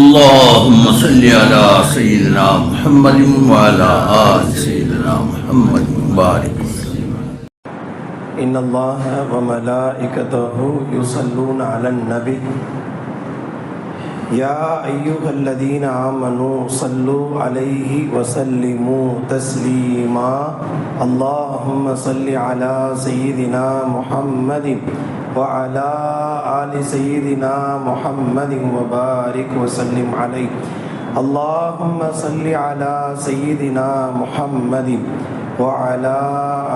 اللهم صل على سيدنا محمد وعلى آل سيدنا محمد وبارك إن الله وملائكته يصلون على النبي. يا أيها الذين آمنوا صلوا عليه وسلموا تسليما. اللهم صل على سيدنا محمد وعلى آل سيدنا محمد وبارك وسلم عليه اللهم صل على سيدنا محمد وعلى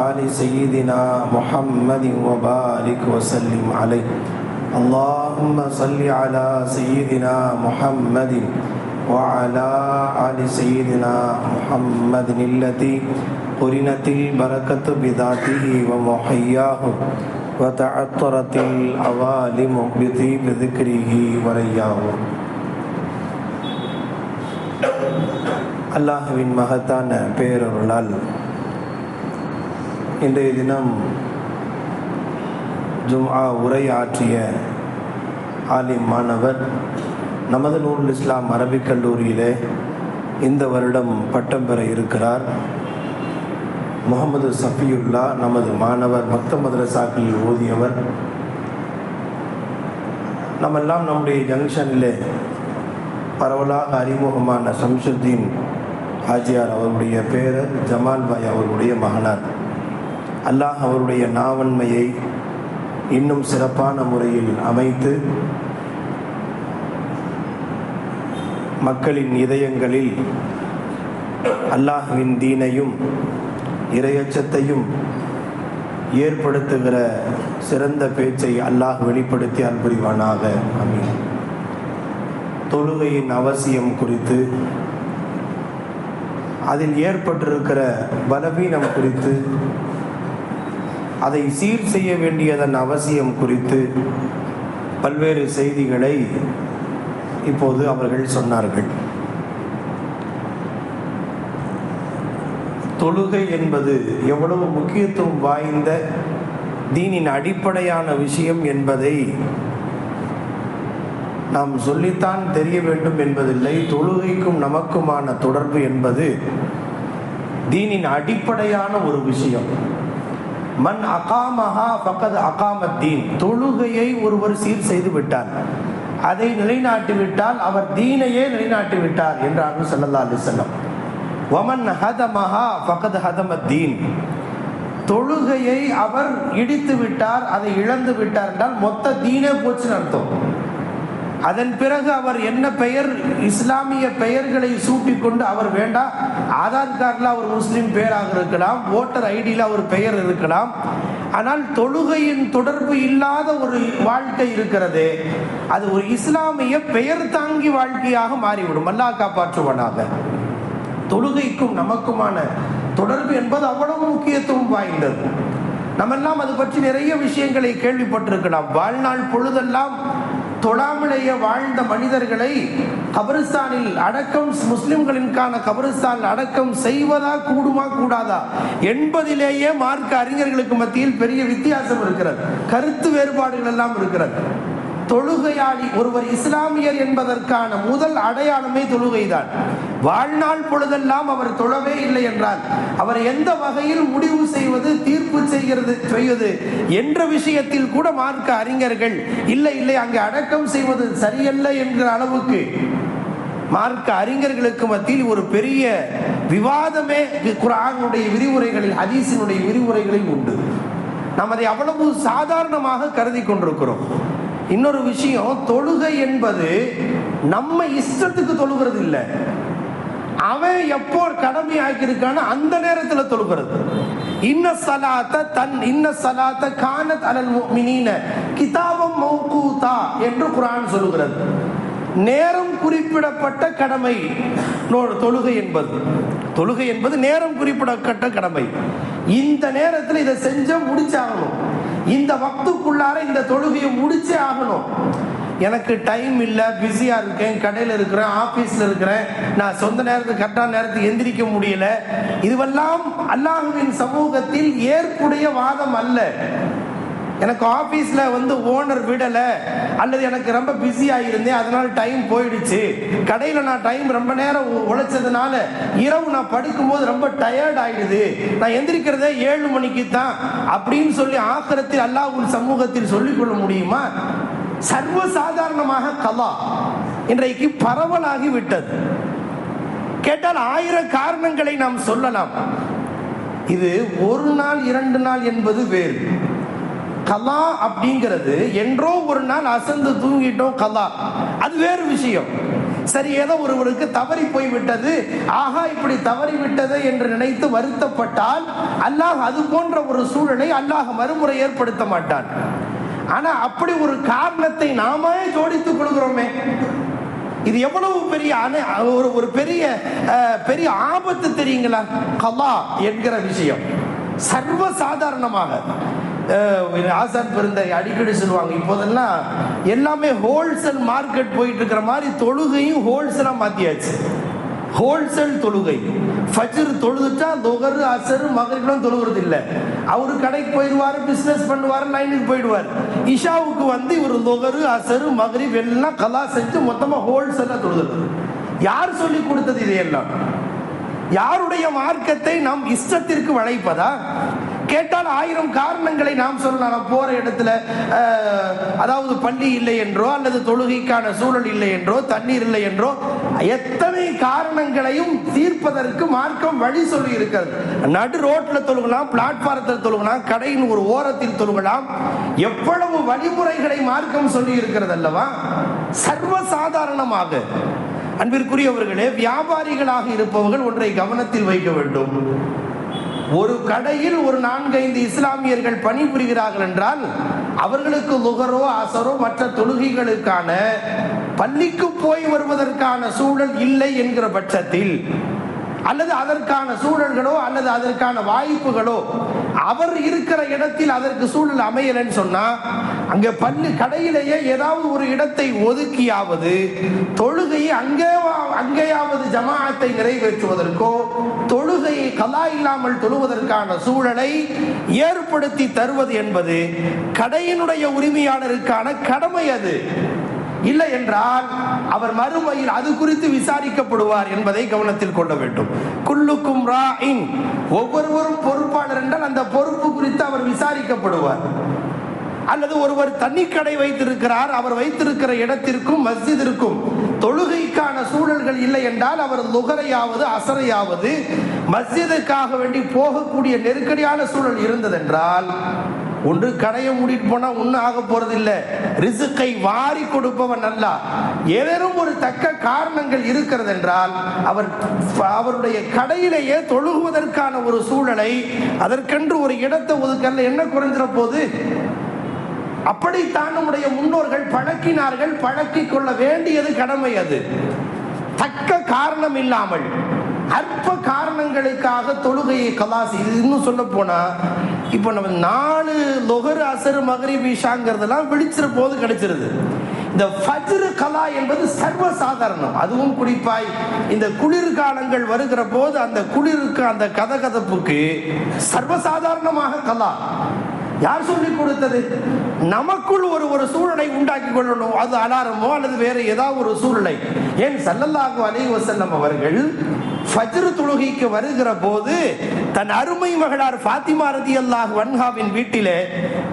آل سيدنا محمد وبارك وسلم عليه اللهم صل على سيدنا محمد وعلى آل سيدنا محمد التي قرنت البركة بذاته ومحياه. وتعطرت العوالم بطيب ذكره ورياه அல்லாஹுவின் மகத்தான பேரருளால் இன்றைய தினம் ஜும்ஆ உரையாற்றிய ஆலிம் மாணவர் நமது நூருல் இஸ்லாம் அரபிக் கல்லூரியிலே இந்த வருடம் பட்டம் பெற இருக்கிறார் முகமது சஃபியுல்லா நமது மாணவர் மொத்த மதரசாக்களில் ஓதியவர். நம்மெல்லாம் நம்முடைய ஜங்ஷனில் பரவலாக அறிமுகமான சம்சுத்தீன் ஹாஜியார் அவருடைய பேரர் ஜமால் பாய் அவருடைய மகனார். அல்லாஹ் அவருடைய நாவன்மையை இன்னும் சிறப்பான முறையில் அமைத்து மக்களின் இதயங்களில் அல்லாஹ்வின் தீனையும் இரையச்சத்தையும் ஏற்படுத்துகிற சிறந்த பேச்சை அல்லாஹ் வெளிப்படுத்தி அன்புரிவானாக அமீன் தொழுகையின் அவசியம் குறித்து அதில் ஏற்பட்டிருக்கிற பலவீனம் குறித்து அதை சீர் செய்ய வேண்டியதன் அவசியம் குறித்து பல்வேறு செய்திகளை இப்போது அவர்கள் சொன்னார்கள். தொழுகை என்பது எவ்வளவு முக்கியத்துவம் வாய்ந்த தீனின் அடிப்படையான விஷயம் என்பதை நாம் சொல்லித்தான் தெரிய வேண்டும் என்பதில்லை. தொழுகைக்கும் நமக்குமான தொடர்பு என்பது தீனின் அடிப்படையான ஒரு விஷயம். மண் அகாமஹா பக்கத் அகாமத்தீன் தொழுகையை ஒருவர் சீர் செய்து விட்டார். அதை நிலைநாட்டிவிட்டால் அவர் தீனையே நிலைநாட்டிவிட்டார் என்றார்கள் செல்லல்லா அலிசல்லம் ஒமன் ஹதமஹா பக்கது ஹதமத்தீன். தொழுகையை அவர் இடித்து விட்டார் அதை இழந்து விட்டார் என்றால் மொத்த தீனே போச்சுன்னு அர்த்தம். அதன் பிறகு அவர் என்ன பெயர் இஸ்லாமிய பெயர்களை சூட்டிக்கொண்டு அவர் வேண்டாம் ஆதார் கார்டில் அவர் முஸ்லீம் பெயராக இருக்கலாம் ஓட்டர் ஐடியில் அவர் பெயர் இருக்கலாம். ஆனால் தொழுகையின் தொடர்பு இல்லாத ஒரு வாழ்க்கை இருக்கிறது அது ஒரு இஸ்லாமிய பெயர் தாங்கி வாழ்க்கையாக மாறிவிடும். அல்லா காப்பாற்றுவனாக. தொழுகைக்கும் நமக்குமான தொடர்பு என்பது அவ்வளவு முக்கியத்துவம் வாய்ந்தது. நம்மெல்லாம் அது பற்றி நிறைய விஷயங்களை கேள்விப்பட்டிருக்கலாம். வாழ்நாள் பொழுதெல்லாம் தொழாமலேயே வாழ்ந்த மனிதர்களை கபரிஸ்தானில் அடக்கம் முஸ்லிம்களின்கான கபரிஸ்தான் அடக்கம் செய்வதா கூடுமா கூடாதா? என்பதிலேயே மார்க்க அறிஞர்களுக்கு மத்தியில் பெரிய வித்தியாசம் இருக்கிறது. கருத்து வேறுபாடுகள் எல்லாம் இருக்கிறது. தொழுகையாளி ஒருவர் இஸ்லாமியர் என்பதற்கான முதல் அடையாளமே தொழுகைதான். வாழ்நாள் பொழுதெல்லாம் அவர் தொழவே இல்லை என்றால் அவர் எந்த வகையில் முடிவு செய்வது தீர்ப்பு செய்கிறது செய்வது என்ற விஷயத்தில் கூட மார்க்க அறிஞர்கள் இல்லை இல்லை அங்கு அடக்கம் செய்வது சரியல்ல என்கிற அளவுக்கு மார்க்க அறிஞர்களுக்கு மத்தியில் ஒரு பெரிய விவாதமே குரானுடைய விரிவுரைகளில் ஹதீசினுடைய விரிவுரைகளில் உண்டு. நாம் அதை அவ்வளவு சாதாரணமாக கருதி கொண்டிருக்கிறோம். இன்னொரு விஷயம் தொழுகை என்பது நம்ம இஷ்டத்துக்கு தொழுகிறது இல்லை. அவன் எப்போ கடமை ஆக்கியிருக்கான அந்த நேரத்தில் தொழுகிறது. இன்ன சலாத்த தன் இன்ன சலாத்த கானத் அலல் மினின கிதாபம் மௌகூதா என்று குரான் சொல்லுகிறது. நேரம் குறிப்பிடப்பட்ட கடமை. தொழுகை என்பது. தொழுகை என்பது நேரம் குறிப்பிடப்பட்ட கடமை. இந்த நேரத்தில் இதை செஞ்ச முடிச்சாகணும். இந்த வக்துக்குள்ளார இந்த தொழுகையை முடிச்சே ஆகணும். எனக்கு டைம் இல்லை பிஸியாக இருக்கேன் கடையில் இருக்கிறேன் ஆஃபீஸில் இருக்கிறேன். நான் சொந்த நேரத்துக்கு கரெக்டான நேரத்துக்கு எந்திரிக்க முடியல. இதுவெல்லாம் அல்லாஹுவின் சமூகத்தில் ஏற்புடைய வாதம் அல்ல. எனக்கு ஆபீஸ்ல வந்து ஓனர் விடல அல்லது எனக்கு ரொம்ப பிஸியா இருந்தேன் அதனால டைம் போயிடுச்சு. கடையில நான் டைம் ரொம்ப நேரம் உழைச்சதுனால இரவு நான் படுக்கும்போது ரொம்ப டயர்ட் ஆயிடுது. நான் எந்திரிக்கிறதே ஏழு மணிக்கு தான் அப்படின்னு சொல்லி ஆத்திரத்தில் அல்லாஹ் சமூகத்தில் சொல்லிக் கொள்ள முடியுமா? சர்வ சாதாரணமாக கலா. இன்றைக்கு பரவலாகி விட்டது. கேட்டால் ஆயிரம் காரணங்களை நாம் சொல்லலாம். இது ஒரு நாள் இரண்டு நாள் என்பது வேறு. கலா அப்படிங்கிறது என்றோ ஒரு நாள் அசந்து தூங்கிட்டோம் கலா. அது வேறு விஷயம். சரி ஏதோ ஒருவருக்கு தவறி போய் விட்டது. ஆஹா இப்படி தவறி விட்டது என்று நினைத்து வருத்தப்பட்டால் அல்லாஹ் அது போன்ற ஒரு சூழலை அல்லாஹ் மறுமுறை ஏற்படுத்த மாட்டான். ஆனா அப்படி ஒரு காரணத்தை நாமே ஜோடித்துக் கொள்கிறோமே. இது எவ்வளவு பெரிய அணை- ஒரு ஒரு பெரிய பெரிய ஆபத்து தெரியுங்களா? கலா என்கிற விஷயம். சர்வ சாதாரணமாக. ஆசான் பிறந்த அடிக்கடி சொல்லுவாங்க. இப்போதெல்லாம் எல்லாமே ஹோல்சேல் மார்க்கெட் போயிட்டு இருக்கிற மாதிரி தொழுகையும் ஹோல்சேலாக மாற்றியாச்சு ஹோல்சேல் தொழுகை. ஃபஜ்ர் தொழுதுட்டா தொகரு அசரு மகரிப்லாம் தொழுகிறது இல்லை அவர் கடைக்கு போயிடுவாரு பிஸ்னஸ் பண்ணுவாரு லைனுக்கு போயிடுவார். இஷாவுக்கு வந்து இவர் தொகரு அசரு மகரிப் எல்லாம் கலா செஞ்சு மொத்தமாக ஹோல்சேலாக தொழுது யார் சொல்லி கொடுத்தது இதையெல்லாம்? யாருடைய மார்க்கத்தை நாம் இஷ்டத்திற்கு வளைப்பதா? கேட்டால் ஆயிரம் காரணங்களை நாம் சொல்லலாம். போற இடத்துல அதாவது பள்ளி இல்லை என்றோ அல்லது தொழுகைக்கான சூழல் இல்லை என்றோ தண்ணீர் இல்லை என்றோ எத்தனை காரணங்களையும் தீர்ப்பதற்கு மார்க்கம் வழி சொல்லி இருக்கிறது நடு ரோட்ல தொழுகலாம் பிளாட்பாரத்தில் தொழுகலாம் கடையின் ஒரு ஓரத்தில் தொழுகலாம். எவ்வளவு வழிமுறைகளை மார்க்கம் சொல்லி இருக்கிறது அல்லவா? சர்வ சாதாரணமாக அன்பிற்குரியவர்களே வியாபாரிகளாக இருப்பவர்கள் ஒன்றை கவனத்தில் வைக்க வேண்டும். ஒரு கடையில் ஒரு நான்கைந்து இஸ்லாமியர்கள் பணிபுரிகிறார்கள் என்றால் அவர்களுக்கு லுகரோ அசரோ மற்ற தொழுகைகளுக்கான பள்ளிக்கு போய் வருவதற்கான சூழல் இல்லை என்கிற பட்சத்தில் அல்லது அதற்கான சூழல்களோ அல்லது அதற்கான வாய்ப்புகளோ அவர் இருக்கிற இடத்தில் அதற்கு சூழல் அமையலன்னு சொன்னா அங்க பள்ளி கடையிலேயே ஏதாவது ஒரு இடத்தை ஒதுக்கியாவது தொழுகையை அங்கே அங்கேயாவது ஜமாஅத்தை நிறைவேற்றுவதற்கோ தொழுகையை கலா இல்லாமல் தொழுவதற்கான சூழலை ஏற்படுத்தி தருவது என்பது கடையினுடைய உரிமையாளருக்கான கடமை அது. இல்லை என்றால் அவர் மறுமையில் அது குறித்து விசாரிக்கப்படுவார் என்பதை கவனத்தில் கொள்ள வேண்டும். குல்லுக்கும் ராஇன் ஒவ்வொருவரும் பொறுப்பாளர் என்றால் அந்த பொறுப்பு குறித்து அவர் விசாரிக்கப்படுவார். அல்லது ஒருவர் தண்ணிக்கடை வைத்திருக்கிறார் அவர் வைத்திருக்கிற இடத்திற்கும் மஸ்ஜிதிற்கும் தொழுகைக்கான சூழல்கள் இல்லை என்றால் அவர் லுகரையாவது அசரையாவது மஸ்ஜிதுக்காக வேண்டி போகக்கூடிய நெருக்கடியான சூழல் இருந்ததென்றால் ஒன்று கடையை மூடிட்டு போனால் ஒன்றும் ஆக போறது இல்ல ரிசுக்கை வாரி கொடுப்பவன் அல்ல. ஏதேனும் ஒரு தக்க காரணங்கள் இருக்கிறது என்றால் அவர் அவருடைய கடையிலேயே தொழுகுவதற்கான ஒரு சூழலை அதற்கென்று ஒரு இடத்தை ஒதுக்கல்ல. என்ன குறைஞ்சிட போது? அப்படித்தான் நம்முடைய முன்னோர்கள் பழக்கினார்கள் பழக்கிக் கொள்ள வேண்டியது கடமை அது. தக்க காரணம் இல்லாமல் அற்ப காரணங்களுக்காக தொழுகையை கலாசி இது இன்னும் சொல்ல போனா இப்போ நம்ம நாலு லொகரு அசரு மகரி பீஷாங்கிறதெல்லாம் விழிச்சிற போது கிடைச்சிருது. இந்த ஃபஜ்ரு கலா என்பது சர்வ சாதாரணம் அதுவும் குறிப்பாய் இந்த குளிர்காலங்கள் வருகிற போது அந்த குளிருக்கு அந்த கதகதப்புக்கு சர்வசாதாரணமாக கலா. யார் சொல்லி கொடுத்தது? நமக்குள் ஒரு ஒரு சூழலை உண்டாக்கி கொள்ளணும். அது அலாரமோ அல்லது வேற ஏதாவது ஒரு சூழலை ஏன் சல்லல்லாஹு அலி வசல்லம் அவர்கள் ஃபஜ்ரு தொழுகைக்கு வருகிற போது தன் அருமை மகளார் ஃபாத்திமா ரதி அல்லாஹ் வன்ஹாவின் வீட்டிலே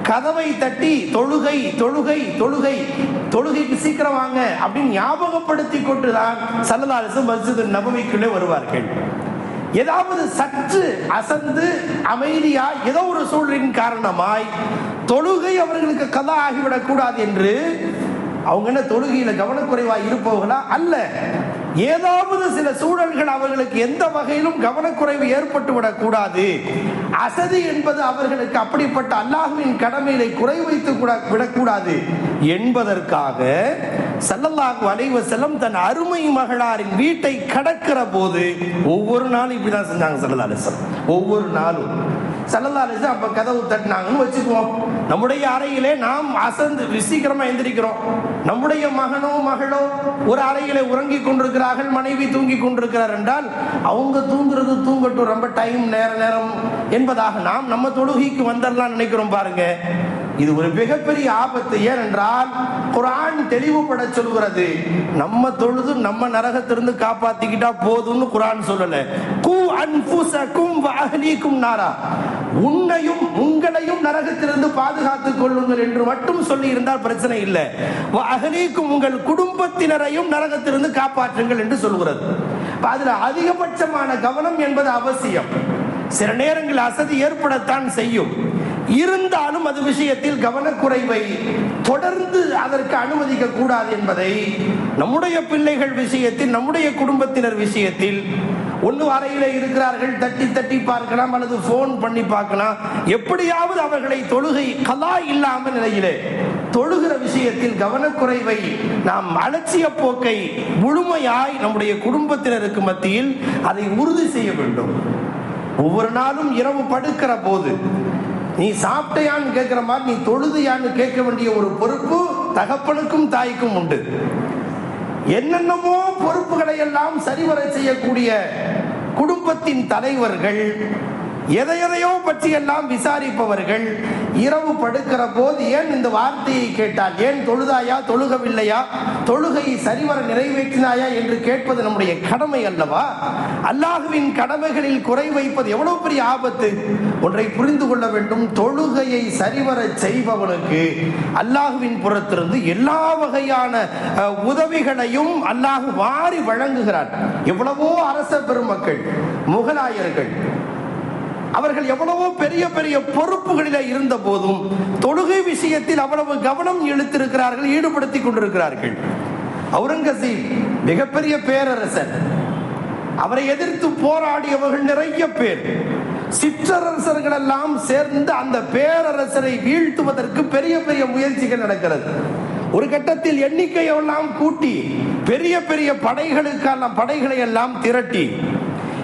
கதவை தட்டி தொழுகை தொழுகை தொழுகை தொழுகைக்கு சீக்கிரம் வாங்க அப்படின்னு ஞாபகப்படுத்தி கொண்டுதான் சல்லல்லாஹு மஸ்ஜிது நபவிக்குள்ளே வருவார்கள். ஏதாவது சற்று அசந்து அமைதியா ஏதோ ஒரு சூழலின் காரணமாய் தொழுகை அவர்களுக்கு கதா ஆகிவிடக் கூடாது என்று அவங்க என்ன தொழுகையில கவனக்குறைவாக இருப்பவர்களா? அல்ல. ஏதாவது சில சூழல்கள் அவர்களுக்கு எந்த வகையிலும் கவனக்குறைவு ஏற்பட்டு விடக்கூடாது அசதி என்பது அவர்களுக்கு அப்படிப்பட்ட அல்லாஹுவின் கடமையை குறை வைத்து கூட விடக்கூடாது என்பதற்காக சல்லல்லாஹு அலைவ செல்லம் தன் அருமை மகளாரின் வீட்டை கடக்கிற போது ஒவ்வொரு நாளும் இப்படிதான் செஞ்சாங்க சல்லல்லா அலைஹி ஒவ்வொரு நாளும். சல்லல்லா அலைஹி அப்ப கதவு தட்டினாங்கன்னு வச்சுக்குவோம். நம்முடைய அறையிலே நாம் அசந்து சீக்கிரமா எந்திரிக்கிறோம். நம்முடைய மகனோ மகளோ ஒரு அறையிலே உறங்கி கொண்டிருக்கிறார்கள் மனைவி தூங்கி கொண்டிருக்கிறார் என்றால் அவங்க தூங்குறது தூங்கட்டும். ரொம்ப டைம் நேர நேரம் என்பதாக நாம் நம்ம தொழுகைக்கு வந்துடலாம் நினைக்கிறோம் பாருங்க. இது ஒரு மிகப்பெரிய ஆபத்து ஏனென்றால் குரான் தெளிவுபட சொல்கிறது. நம்ம தொழுது நம்ம நரகத்திலிருந்து காப்பாத்திக்கிட்டா போதும்னு குரான் சொல்லல. கூ அன்ஃபுசக்கும் வ நாரா. உன்னையும் உங்களையும் நரகத்திலிருந்து பாதுகாத்துக் கொள்ளுங்கள் என்று மட்டும் சொல்லி இருந்தால் பிரச்சனை இல்லை. வ உங்கள் குடும்பத்தினரையும் நரகத்திலிருந்து காப்பாற்றுங்கள் என்று சொல்கிறது. அதுல அதிகபட்சமான கவனம் என்பது அவசியம். சில நேரங்கள் அசதி ஏற்படத்தான் செய்யும். இருந்தாலும் அது விஷயத்தில் கவனக்குறைவை தொடர்ந்து அதற்கு அனுமதிக்க கூடாது என்பதை நம்முடைய பிள்ளைகள் விஷயத்தில் நம்முடைய குடும்பத்தினர் விஷயத்தில் ஒன்று அறையில இருக்கிறார்கள் தட்டி தட்டி பார்க்கலாம் அல்லது போன் பண்ணி பார்க்கலாம். எப்படியாவது அவர்களை தொழுகை கலா இல்லாமல் நிலையிலே தொழுகிற விஷயத்தில் கவனக்குறைவை நாம் அலட்சிய போக்கை முழுமையாய் நம்முடைய குடும்பத்தினருக்கு மத்தியில் அதை உறுதி செய்ய வேண்டும். ஒவ்வொரு நாளும் இரவு படுக்கிற போது நீ சாப்பிட்டையான்னு கேட்கிற மாதிரி நீ தொழுதையான்னு கேட்க வேண்டிய ஒரு பொறுப்பு தகப்பனுக்கும் தாய்க்கும் உண்டு. என்னென்னமோ பொறுப்புகளை எல்லாம் சரிவர செய்யக்கூடிய குடும்பத்தின் தலைவர்கள் எதை எதையோ பற்றி எல்லாம் விசாரிப்பவர்கள் இரவு படுக்கிற போது ஏன் இந்த வார்த்தையை கேட்டால் ஏன் தொழுதாயா தொழுகவில்லையா? தொழுகையை சரிவர நிறைவேற்றினாயா என்று கேட்பது நம்முடைய கடமை அல்லவா? அல்லாஹுவின் கடமைகளில் குறை வைப்பது எவ்வளவு பெரிய ஆபத்து? ஒன்றை புரிந்து கொள்ள வேண்டும். தொழுகையை சரிவர செய்பவனுக்கு அல்லாஹுவின் புறத்திலிருந்து எல்லா வகையான உதவிகளையும் அல்லாஹு வாரி வழங்குகிறார். எவ்வளவோ அரச பெருமக்கள் முகலாயர்கள் அவர்கள் எவ்வளவோ பெரிய பெரிய பொறுப்புகளில் இருந்த போதும் தொழுகை விஷயத்தில் அவ்வளவு கவனம் இழுத்திருக்கிறார்கள் ஈடுபடுத்தி கொண்டிருக்கிறார்கள். அவுரங்கசீப் மிகப்பெரிய பேரரசர். அவரை எதிர்த்து போராடியவர்கள் நிறைய பேர். சிற்றரசர்கள் எல்லாம் சேர்ந்து அந்த பேரரசரை வீழ்த்துவதற்கு பெரிய பெரிய முயற்சிகள் நடக்கிறது. ஒரு கட்டத்தில் எண்ணிக்கையெல்லாம் கூட்டி பெரிய பெரிய படைகளுக்கெல்லாம் படைகளை எல்லாம் திரட்டி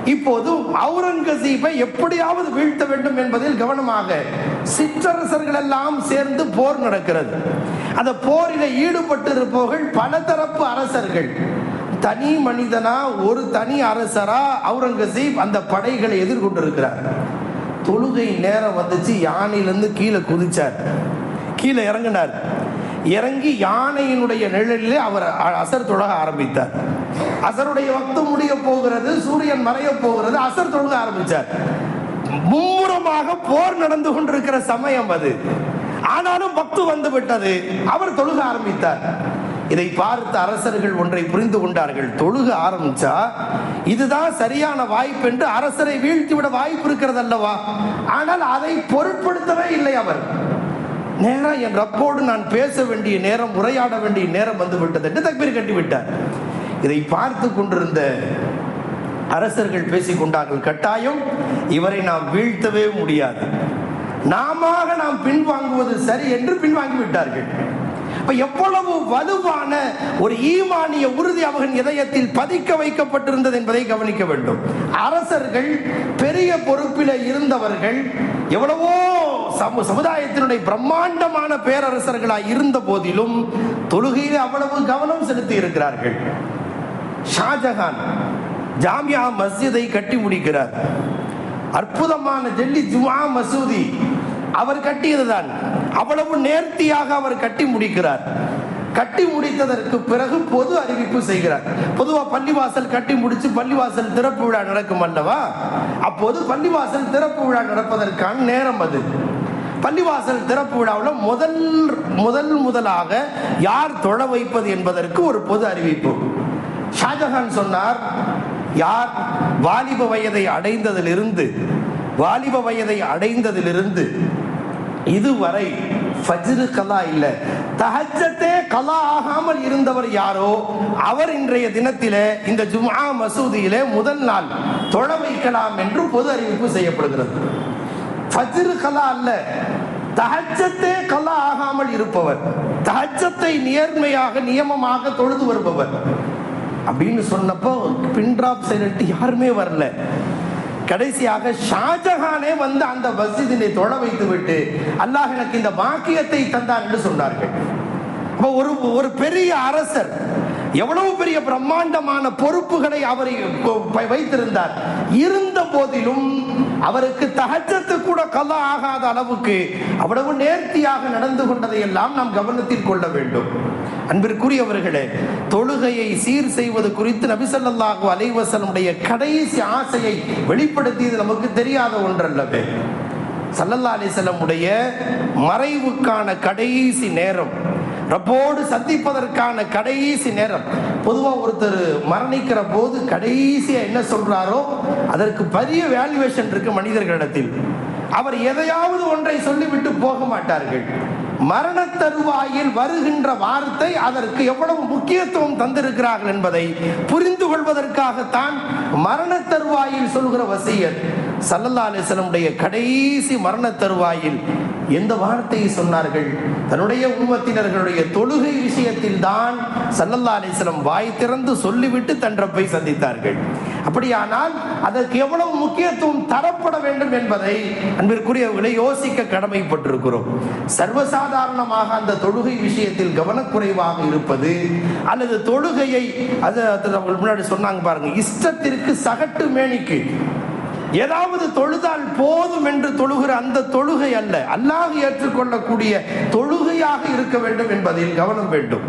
இப்போது அவுரங்கசீபை எப்படியாவது வீழ்த்த வேண்டும் என்பதில் கவனமாக சிற்றரசர்கள் எல்லாம் சேர்ந்து போர் நடக்கிறது. அந்த போரில் ஈடுபட்டு இருப்பவர்கள் பலதரப்பு அரசர்கள். தனி மனிதனா ஒரு தனி அரசரா அவுரங்கசீப் அந்த படைகளை எதிர்கொண்டிருக்கிறார். தொழுகை நேரம் வந்துச்சு யானையிலிருந்து கீழே குதிச்சார். கீழே இறங்கினார். இறங்கி யானையினுடைய நிழலிலே அவர் அ- அசர் தொழக ஆரம்பித்தார். அசருடைய வக்து முடிய போகிறது சூரியன் மறைய போகிறது அசர் தொழுக ஆரம்பித்தார் மும்முரமாக போர் நடந்து கொண்டிருக்கிற சமயம் அது. ஆனாலும் பக்து வந்து விட்டது. அவர் தொழுக ஆரம்பித்தார். இதை பார்த்த அரசர்கள் ஒன்றை புரிந்து கொண்டார்கள். தொழுக ஆரம்பிச்சா இதுதான் சரியான வாய்ப்பு என்று அரசரை வீழ்த்திவிட வாய்ப்பு இருக்கிறது அல்லவா ஆனால் அதை பொருட்படுத்தவே இல்லை அவர். நேரம் என் ரப்போடு நான் பேச வேண்டிய நேரம் உரையாட வேண்டிய நேரம் வந்து விட்டது என்று தக்பீர் கட்டிவிட்டார். இதை பார்த்து கொண்டிருந்த அரசர்கள் பேசிக் கொண்டார்கள் கட்டாயம் இவரை நாம் வீழ்த்தவே முடியாது. நாம நாம் பின்வாங்குவது சரி என்று பின்வாங்கி விட்டார்கள். எவ்வளவு வலுவான ஒரு ஈமானிய உறுதி அவர்கள் இதயத்தில் பதிக்க வைக்கப்பட்டிருந்தது என்பதை கவனிக்க வேண்டும். அரசர்கள் பெரிய பொறுப்பில் இருந்தவர்கள் எவ்வளவோ சமுதாயத்தினுடைய பிரம்மாண்டமான பேரரசர்களாய் இருந்த போதிலும் தொழுகையில் அவ்வளவு கவனம் செலுத்தி இருக்கிறார்கள் ஷாஜஹான் ஜாமியா மஸ்ஜிதை கட்டி முடிக்கிறார். அற்புதமான டெல்லி ஜுமா மசூதி அவர் கட்டியதுதான். அவ்வளவு நேர்த்தியாக அவர் கட்டி முடிக்கிறார். கட்டி முடித்ததற்கு பிறகு பொது அறிவிப்பு செய்கிறார். பொதுவா பள்ளிவாசல் கட்டி முடிச்சு பள்ளிவாசல் திறப்பு விழா நடக்கும் அல்லவா? அப்போது பள்ளிவாசல் திறப்பு விழா நடப்பதற்கான நேரம் அது. பள்ளிவாசல் திறப்பு விழாவில் முதல் முதல் முதலாக யார் தொழ வைப்பது என்பதற்கு ஒரு பொது அறிவிப்பு. ஷாஜஹான் சொன்னார் யார் வாலிப வயதை அடைந்ததிலிருந்து வாலிப வயதை அடைந்ததிலிருந்து இதுவரை ஃபஜ்ரு கலா இல்ல. தஹஜ்ஜத்தே கலா ஆகாமல் இருந்தவர் யாரோ அவர் இன்றைய தினத்திலே இந்த ஜும்ஆ மசூதியிலே முதல் நாள் தொழ வைக்கலாம் என்று பொது அறிவிப்பு செய்யப்படுகிறது. ஃபஜ்ரு கலா அல்ல. தகச்சத்தே கலா ஆகாமல் இருப்பவர். தகச்சத்தை நேர்மையாக நியமமாக தொழுது வருபவர். அப்படின்னு சொன்னப்போ பின்ட்ராப் சைலண்ட் யாருமே வரல. கடைசியாக ஷாஜஹானே வந்து அந்த மஸ்ஜிதினை தொழ வைத்து விட்டு அல்லாஹ் எனக்கு இந்த பாக்கியத்தை தந்தார் என்று சொன்னார்கள். அப்போ ஒரு ஒரு பெரிய அரசர் எவ்வளவு பெரிய பிரம்மாண்டமான பொறுப்புகளை அவரை வைத்திருந்தார். இருந்த போதிலும் அவருக்கு தகச்சத்து கூட கல்லா ஆகாத அளவுக்கு அவ்வளவு நேர்த்தியாக நடந்து கொண்டதை எல்லாம் நாம் கவனத்தில் கொள்ள வேண்டும். அன்பிற்குரியவர்களே தொழுகையை சீர் செய்வது குறித்து நபிசல்லாஹு அலைவசனுடைய கடைசி ஆசையை வெளிப்படுத்தியது நமக்கு தெரியாத ஒன்றல்லவே. சல்லல்லா அலிசல்லமுடைய மறைவுக்கான கடைசி நேரம் ரப்போடு சந்திப்பதற்கான கடைசி நேரம் பொதுவாக ஒருத்தர் மரணிக்கிற போது கடைசியா என்ன சொல்கிறாரோ அதற்கு பெரிய வேல்யூவேஷன் இருக்கு மனிதர்களிடத்தில். அவர் எதையாவது ஒன்றை சொல்லிவிட்டு போக மாட்டார்கள். மரண தருவாயில் வருகின்ற வார்த்தை அதற்கு எவ்வளவு முக்கியத்துவம் தந்திருக்கிறார்கள் என்பதை புரிந்து கொள்வதற்காகத்தான் மரண தருவாயில் சொல்கிற வசியர் சல்லல்லா அலிஸ்லமுடைய கடைசி மரண தருவாயில் எந்த வார்த்தையை சொன்னார்கள்? தன்னுடைய உண்மத்தினர்களுடைய தொழுகை விஷயத்தில் தான் சல்லல்லா அலிஸ்லம் வாய் திறந்து சொல்லிவிட்டு தன் ரப்பை சந்தித்தார்கள். அப்படியானால் அதற்கு எவ்வளவு முக்கியத்துவம் தரப்பட வேண்டும் என்பதை அன்பிற்குரியவர்களை யோசிக்க கடமைப்பட்டிருக்கிறோம். சர்வசாதாரணமாக அந்த தொழுகை விஷயத்தில் கவனக்குறைவாக இருப்பது அல்லது தொழுகையை அது முன்னாடி சொன்னாங்க பாருங்க இஷ்டத்திற்கு சகட்டு மேனிக்கு. ஏதாவது தொழுதால் போதும் என்று தொழுகிற அந்த தொழுகை அல்ல. அல்லாஹ் ஏற்றுக்கொள்ளக்கூடிய தொழுகையாக இருக்க வேண்டும் என்பதில் கவனம் வேண்டும்.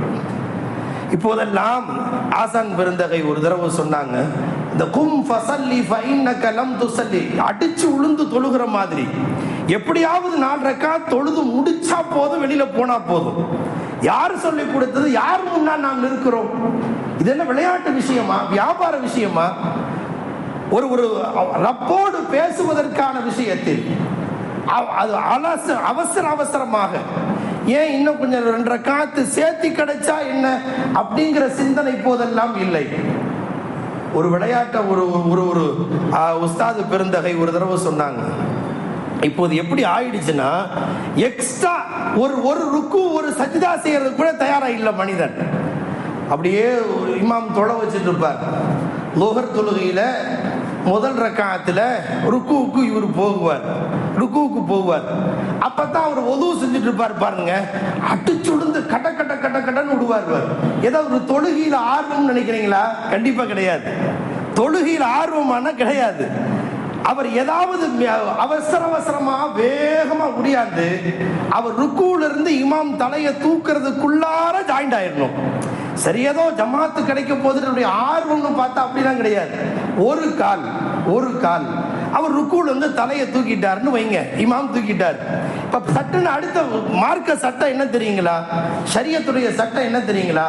இப்போதெல்லாம் ஆசான் பெருந்தகை ஒரு தடவை சொன்னாங்க இந்த கும் ஃபசல்லி ஃபைன்னக லம் துசல்லி அடிச்சு உளுந்து தொழுகிற மாதிரி. எப்படியாவது நாலு ரக்கா தொழுது முடிச்சா போதும் வெளியில போனா போதும். யார் சொல்லி கொடுத்தது? யார் முன்னால் நாம் இருக்கிறோம் இது என்ன விளையாட்டு விஷயமா? வியாபார விஷயமா? ஒரு ஒரு ரப்போடு பேசுவதற்கான விஷயத்தில் அது அலச அவசர அவசரமாக ஏன் இன்னும் கொஞ்சம் ரெண்டரை காத்து சேர்த்தி கிடைச்சா என்ன அப்படிங்கிற சிந்தனை இப்போதெல்லாம் இல்லை. ஒரு விளையாட்டை ஒரு ஒரு ஒரு உஸ்தாது பெருந்தகை ஒரு தடவை சொன்னாங்க. இப்போது எப்படி ஆயிடுச்சுன்னா எக்ஸ்ட்ரா ஒரு ஒரு ருக்கு ஒரு சஜிதா செய்யறது கூட தயாரா இல்லை மனிதன். அப்படியே இமாம் தொலை வச்சுட்டு இருப்பார். லோகர் தொழுகையில் முதல் ரக்காத்துல ருக்குவுக்கு இவர் போகுவார். ருக்குவுக்கு போவார் அப்பதான் அவர் உதவு செஞ்சுட்டு இருப்பார் பாருங்க அட்டுச்சுடுந்து கட கட்ட கட கடன்னு விடுவார் இவர். ஏதோ ஒரு தொழுகையில் ஆர்வம் நினைக்கிறீங்களா? கண்டிப்பா கிடையாது. தொழுகையில் ஆர்வமான கிடையாது. அவர் ஏதாவது அவசர அவசரமா வேகமா முடியாது அவர் ருக்குல இருந்து இமாம் தலையை தூக்குறதுக்குள்ளார ஜாயிண்ட் ஆயிடணும் சரி ஏதோ ஜமாத்து கிடைக்க போது ஆர்வம்னு பார்த்தா அப்படிலாம் கிடையாது. ஒரு கால் ஒரு கால். அவர் ருக்கூல் வந்து தலையை தூக்கிட்டாருன்னு வைங்க. இமாம் தூக்கிட்டார். இப்ப சட்டுன்னு அடுத்த மார்க்க சட்டம் என்ன தெரியுங்களா? சரியத்துடைய சட்டம் என்ன தெரியுங்களா?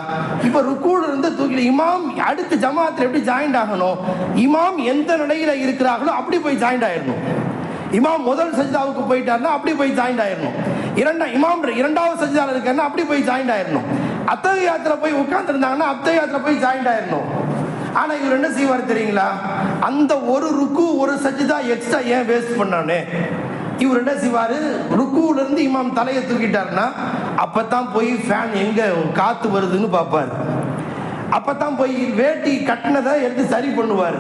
இப்ப ருக்கூல் இருந்து தூக்கி இமாம் அடுத்து ஜமாத்துல எப்படி ஜாயிண்ட் ஆகணும்? இமாம் எந்த நிலையில இருக்கிறார்களோ அப்படி போய் ஜாயிண்ட் ஆயிடணும் இமாம் முதல் சஜிதாவுக்கு போயிட்டாருன்னா அப்படி போய் ஜாயிண்ட் ஆயிடணும் இரண்டாம் இமாம் இரண்டாவது சஜிதாவில் இருக்காருன்னா அப்படி போய் ஜாயிண்ட் ஆயிடணும் அத்தகையாத்துல போய் உட்கார்ந்து இருந்தாங்கன்னா யாத்திரை போய் ஜாயிண்ட் ஆயிடணும் ஆனா இவர் என்ன செய்வார் தெரியுங்களா? அந்த ஒரு ருக்கு ஒரு சஜிதா எக்ஸ்ட்ரா ஏன் வேஸ்ட் பண்ணானே? இவர் என்ன செய்வாரு? ருக்குல இருந்து இமாம் தலையை தூக்கிட்டாருன்னா அப்பதான் போய் ஃபேன் எங்க காத்து வருதுன்னு பார்ப்பார். அப்பதான் போய் வேட்டி கட்டினதை எடுத்து சரி பண்ணுவார்.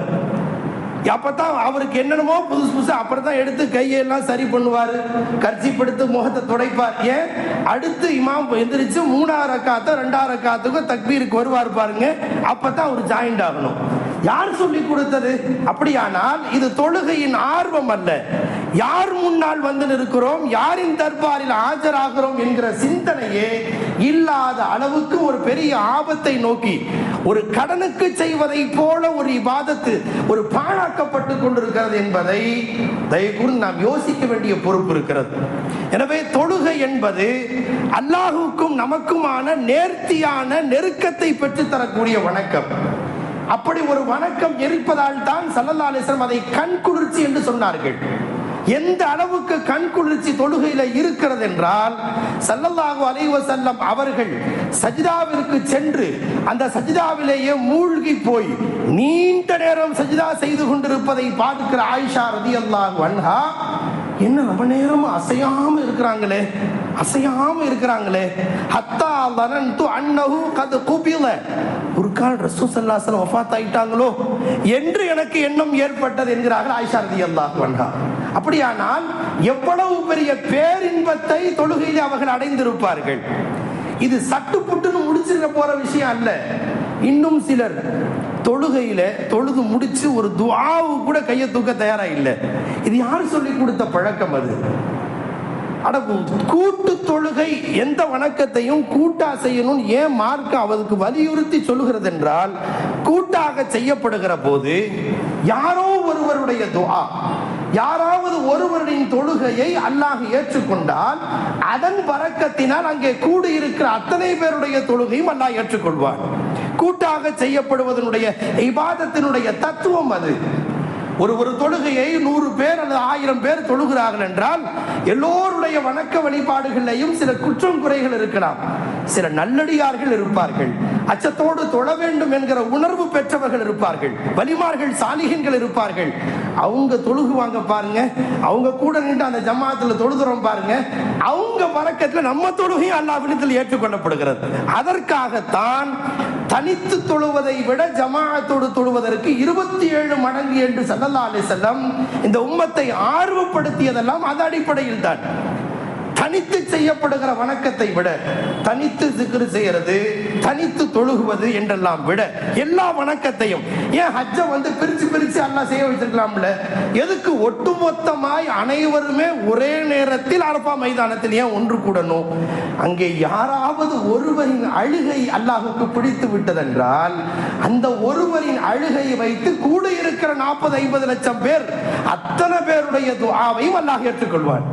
அப்பதான் அவருக்கு என்னென்னமோ புதுசு புதுசு அப்புறம் தான் எடுத்து கையெல்லாம் சரி பண்ணுவாரு. கர்ச்சிப்படுத்து முகத்தை துடைப்பார். ஏன்? அடுத்து இமாம் எந்திரிச்சு மூணாவது ரக்காத்தோ ரெண்டாவது காத்துக்கும் தக்பீருக்கு வருவார் பாருங்க. அப்பதான் அவர் ஜாயிண்ட் ஆகணும். யார் சொல்லி கொடுத்தது? அப்படியானால் இது தொழுகையின் ஆர்வம் அல்ல. யார் முன்னால் வந்து நிற்கிறோம்? யாரின் தர்பாரில் ஆஜராகிறோம் என்கிற சிந்தனையே இல்லாத அளவுக்கு ஒரு பெரிய ஆபத்தை நோக்கி ஒரு கடனுக்கு செய்வதை போல ஒரு இவாதத்து ஒரு பாழாக்கப்பட்டு கொண்டிருக்கிறது என்பதை தயவுகூர்ந்து நாம் யோசிக்க வேண்டிய பொறுப்பு இருக்கிறது. எனவே தொழுகை என்பது அல்லாஹுக்கும் நமக்குமான நேர்த்தியான நெருக்கத்தை பெற்றுத் தரக்கூடிய வணக்கம். அப்படி ஒரு வணக்கம் இருப்பதால் தான் சல்லல்லா அலிஸ்லம் அதை கண் குளிர்ச்சி என்று சொன்னார்கள். எந்த அளவுக்கு கண் குளிர்ச்சி தொழுகையில இருக்கிறது என்றால் சல்லல்லாஹு அலைஹி அவர்கள் சஜிதாவிற்கு சென்று அந்த சஜிதாவிலேயே மூழ்கி போய் நீண்ட நேரம் சஜிதா செய்து கொண்டிருப்பதை பார்க்கிற ஆயிஷா ரதியல்லாஹு அன்ஹா என்ன ரொம்ப நேரம் அசையாம இருக்கிறாங்களே அசையாம இருக்கிறாங்களே. ஹத்தா லரன்து அன்னஹு கது குபில. ஒரு கால் ரசூசல்லாசல் ஸல்லல்லாஹு வஃபாத் ஆயிட்டாங்களோ? என்று எனக்கு எண்ணம் ஏற்பட்டது என்கிறார்கள் ஆயிஷா ரலியல்லாஹு அன்ஹா. அப்படியானால் எவ்வளவு பெரிய பேரின்பத்தை தொழுகையில் அவர்கள் அடைந்திருப்பார்கள். இது சட்டு புட்டுன்னு முடிச்சிருக்க போற விஷயம் அல்ல. இன்னும் சிலர் தொழுகையில தொழுது முடிச்சு ஒரு துவாவு கூட கையை தூக்க தயாரா இல்லை. இது யார் சொல்லி கொடுத்த பழக்கம் அது? அட கூட்டு தொழுகை எந்த வணக்கத்தையும் கூட்டா செய்யணும் ஏன் மார்க்க அவருக்கு வலியுறுத்தி சொல்லுகிறது என்றால் கூட்டாக செய்யப்படுகிற போது யாரோ ஒருவருடைய துவா யாராவது ஒருவரின் தொழுகையை அல்லாஹ் ஏற்றுக்கொண்டால் அதன் பறக்கத்தினால் அங்கே கூடியிருக்கிற அத்தனை பேருடைய தொழுகையும் அல்லாஹ் ஏற்றுக்கொள்வார் கூட்டாக செய்யப்படுவதனுடைய இபாதத்தினுடைய தத்துவம் அது. ஒரு ஒரு தொழுகையை நூறு பேர் அல்லது ஆயிரம் பேர் தொழுகிறார்கள் என்றால் எல்லோரும் எல்லோருடைய வணக்க வழிபாடுகளையும் சில குற்றம் குறைகள் இருக்கலாம். சில நல்லடியார்கள் இருப்பார்கள். அச்சத்தோடு தொழ வேண்டும் என்கிற உணர்வு பெற்றவர்கள் இருப்பார்கள். வலிமார்கள் சாலிகன்கள் இருப்பார்கள். அவங்க தொழுகுவாங்க பாருங்க. அவங்க கூட நின்று அந்த ஜமாத்துல தொழுதுறோம் பாருங்க. அவங்க வணக்கத்துல நம்ம தொழுகையும் அல்லாவிடத்தில் ஏற்றுக்கொள்ளப்படுகிறது. அதற்காகத்தான் தனித்து தொழுவதை விட ஜமாத்தோடு தொழுவதற்கு இருபத்தி ஏழு மடங்கு என்று சல்லல்லா அலி செல்லம் இந்த உம்மத்தை ஆர்வப்படுத்தியதெல்லாம் அது அடிப்படையில் தான் தனித்து செய்யப்படுகிற வணக்கத்தை விட தனித்து சிக்கிரு செய்யறது தனித்து தொழுகுவது என்றெல்லாம் விட எல்லா வணக்கத்தையும் ஏன் ஹஜ்ஜ வந்து பிரிச்சு பிரிச்சு அல்லா செய்ய வச்சிருக்கலாம்ல? எதுக்கு ஒட்டுமொத்தமாய் அனைவருமே ஒரே நேரத்தில் அரபா மைதானத்தில் ஏன் ஒன்று கூடணும்? அங்கே யாராவது ஒருவரின் அழுகை அல்லாஹுக்கு பிடித்து விட்டதென்றால் அந்த ஒருவரின் அழுகையை வைத்து கூட இருக்கிற நாற்பது ஐம்பது லட்சம் பேர் அத்தனை பேருடைய துஆவையும் அல்லாஹ் ஏற்றுக்கொள்வார்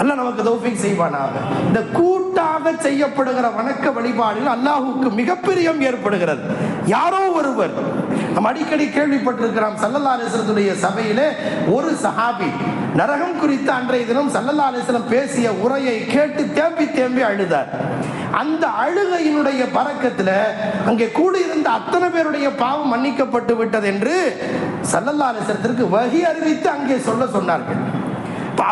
அல்ல நமக்கு தௌஃபிக் செய்வானாக. இந்த கூட்டாக செய்யப்படுகிற வணக்க வழிபாடில் அல்லாஹுக்கு மிகப்பெரியம் ஏற்படுகிறது. யாரோ ஒருவர் நம்ம அடிக்கடி கேள்விப்பட்டிருக்கிறோம் சல்லல்லா அலிஸ்லத்துடைய சபையிலே ஒரு சஹாபி நரகம் குறித்து அன்றைய தினம் சல்லல்லா அலிஸ்லம் பேசிய உரையை கேட்டு தேம்பி தேம்பி அழுதார். அந்த அழுகையினுடைய பறக்கத்துல அங்கே கூடியிருந்த அத்தனை பேருடைய பாவம் மன்னிக்கப்பட்டு விட்டது என்று சல்லல்லா அலிஸ்லத்திற்கு வகி அறிவித்து அங்கே சொல்ல சொன்னார்கள்.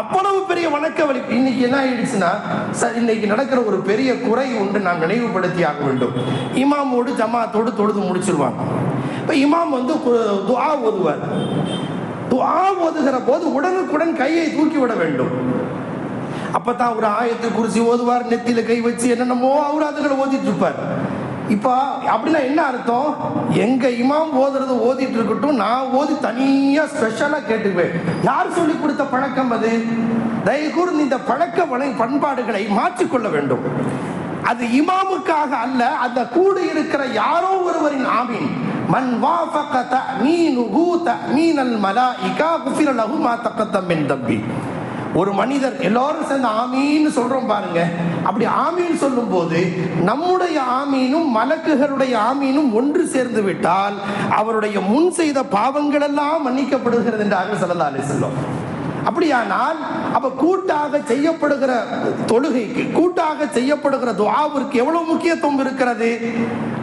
அவ்வளவு பெரிய வணக்க வழி. இன்னைக்கு என்ன ஆயிடுச்சுன்னா சார் இன்னைக்கு நடக்கிற ஒரு பெரிய குறை உண்டு நாம் நினைவுபடுத்தி ஆக வேண்டும். இமாமோடு ஜமாத்தோடு தொழுது முடிச்சிருவாங்க. இப்ப இமாம் வந்து துவா ஓதுவார். துவா ஓதுகிற போது உடனுக்குடன் கையை தூக்கி விட வேண்டும். அப்பதான் ஒரு ஆயத்து குறிச்சி ஓதுவார் நெத்தியில கை வச்சு என்னென்னமோ அவுராதுகளை ஓதிட்டு இருப்பார். இப்போ அப்படின்னா என்ன அர்த்தம்? எங்க இமாம் ஓதுறது ஓதிட்டு இருக்கட்டும் நான் ஓதி தனியா ஸ்பெஷலா கேட்டுக்குவேன். யார் சொல்லி கொடுத்த பழக்கம் அது? தயவு கூர்ந்து இந்த பழக்க வழை பண்பாடுகளை மாற்றிக்கொள்ள வேண்டும். அது இமாமுக்காக அல்ல அந்த கூடு இருக்கிற யாரோ ஒருவரின் ஆமீன். மன் வாஃபக தஅமீனுஹு தஅமீனல் மலாயிகா குஃபிர லஹு மா தக்கத்தம் மின் தம்பி. ஒரு மனிதர் எல்லாரும் சேர்ந்து ஆமீன்னு சொல்றோம் பாருங்க. அப்படி ஆமீன் சொல்லும் போது நம்முடைய ஆமீனும் மலக்குகளுடைய ஆமீனும் ஒன்று சேர்ந்து விட்டால் அவருடைய முன் செய்த பாவங்கள் எல்லாம் மன்னிக்கப்படுகிறது என்று சொல்லலா அலி சொல்லும் அப்படியானால் அப்ப கூட்டாக செய்யப்படுகிற தொழுகைக்கு கூட்டாக செய்யப்படுகிற துவாவிற்கு எவ்வளவு முக்கியத்துவம் இருக்கிறது?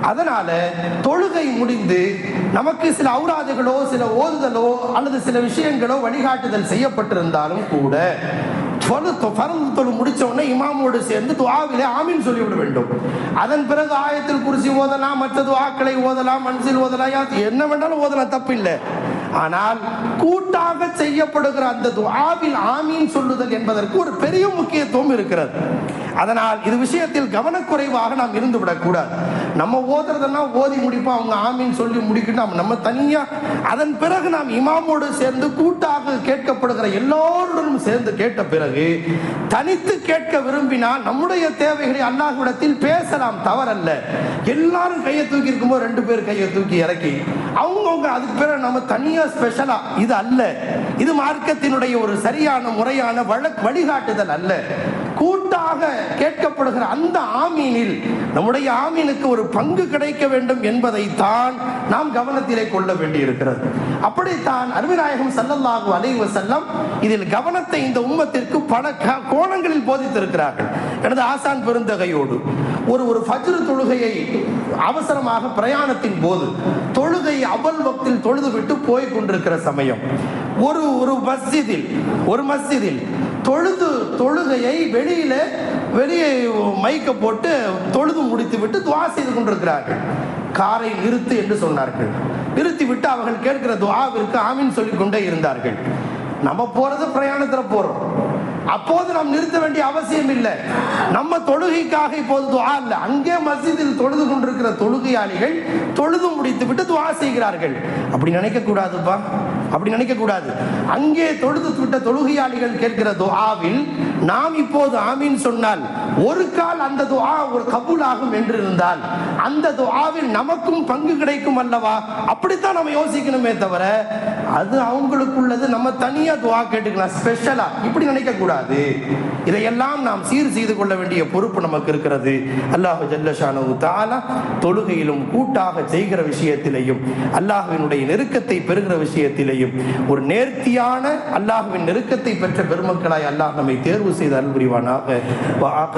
அதனால தொழுகை முடிந்து நமக்கு சில அவுராதுகளோ சில ஓதுதலோ அல்லது சில விஷயங்களோ வழிகாட்டுதல் செய்யப்பட்டிருந்தாலும் கூட தொழு தொ- தொழு முடிச்ச உடனே இமாமோடு சேர்ந்து துவாவிலே ஆமின் சொல்லிவிட வேண்டும். அதன் பிறகு ஆயத்தில் குறிச்சி ஓதலாம் மற்ற துவாக்களை ஓதலாம் மனசில் ஓதலாம் என்ன வேண்டாலும் ஓதலாம் தப்பில்லை. ஆனால் கூட்டாக செய்யப்படுகிற அந்த துஆவில் ஆமீன் சொல்லுதல் என்பதற்கு ஒரு பெரிய முக்கியத்துவம் இருக்கிறது. அதனால் இது விஷயத்தில் கவனக்குறைவாக நாம் இருந்து விடக்கூடாது. நம்ம ஓதுறதெல்லாம் ஓதி முடிப்போம் அவங்க ஆமீன் சொல்லி முடிக்கணும் நம்ம- நம்ம தனியா அதன் பிறகு நாம் இமாமோடு சேர்ந்து கூட்டாக கேட்கப்படுகிற எல்லோருடனும் சேர்ந்து கேட்ட பிறகு தனித்து கேட்க விரும்பினால் நம்முடைய தேவைகளை அல்லாஹ்விடத்தில் பேசலாம் தவறல்ல. எல்லாரும் கையை தூக்கி இருக்கும்போது ரெண்டு பேர் கையை தூக்கி இறக்கி அவங்கவுங்க அதுக்கு பிறகு நம்ம தனியா ஸ்பெஷலா இது அல்ல. இது மார்க்கத்தினுடைய ஒரு சரியான முறையான வழிகாட்டுதல் அல்ல. கூட்டாக கேட்கப்படுகிற அந்த ஆமீனில் நம்முடைய ஆமீனுக்கு ஒரு பங்கு கிடைக்க வேண்டும் என்பதைத்தான் நாம் கவனத்திலே கொள்ள வேண்டியிருக்கிறது. அப்படித்தான் அருவிநாயகம் ஸல்லல்லாஹு அலைஹி செல்லம் இதில் கவனத்தை இந்த உம்மத்திற்கு பல கோணங்களில் போதித்திருக்கிறார்கள். எனது ஆசான் பெருந்தகையோடு ஒரு ஒரு ஃபஜ்ரு தொழுகையை அவசரமாக பிரயாணத்தின் போது தொழுகை அவல் வக்தில் தொழுது விட்டு போய் கொண்டிருக்கிற சமயம். ஒரு ஒரு மஸ்ஜிதில் ஒரு மஸ்ஜிதில் தொழுது தொழுகையை வெளியில வெளியே மைக்க போட்டு தொழுது முடித்து விட்டு துவா செய்து கொண்டிருக்கிறார்கள். காரை நிறுத்து என்று சொன்னார்கள். நிறுத்தி விட்டு அவர்கள் கேட்கிற துவாவிற்கு ஆமீன் சொல்லிக் கொண்டே இருந்தார்கள். நம்ம போறது பிரயாணத்துல போறோம். அப்போது நாம் நிறுத்த வேண்டிய அவசியம் இல்லை. நம்ம தொழுகைக்காக இப்போது துவா இல்லை. அங்கே மசிதில் தொழுது கொண்டிருக்கிற தொழுகையாளிகள் தொழுது முடித்து விட்டு துவா செய்கிறார்கள். அப்படி நினைக்க கூடாதுப்பா. அப்படி நினைக்க கூடாது. அங்கே தொழுது விட்ட தொழுகையாளிகள் கேட்கிற துஆவில் நாம் இப்போது ஆமீன் சொன்னால் ஒரு கால் அந்த துவா ஒரு கபூல் ஆகும் என்று இருந்தால் அந்த துவாவில் நமக்கும் பங்கு கிடைக்கும் அல்லவா? அப்படித்தான் நம்ம யோசிக்கணுமே தவிர அது அவங்களுக்குள்ளது நம்ம தனியா துவா கேட்டுக்கலாம் ஸ்பெஷலா இப்படி நினைக்க கூடாது இதையெல்லாம் நாம் சீர் செய்து கொள்ள வேண்டிய பொறுப்பு நமக்கு இருக்கிறது. அல்லாஹு ஜல்லஷானு தாலா தொழுகையிலும் கூட்டாக செய்கிற விஷயத்திலையும் அல்லாஹுவினுடைய நெருக்கத்தை பெறுகிற விஷயத்திலையும் ஒரு நேர்த்தியான அல்லாஹுவின் நெருக்கத்தை பெற்ற பெருமக்களாய் அல்லாஹ் நம்மை தேர்வு செய்து அன்புரிவானாக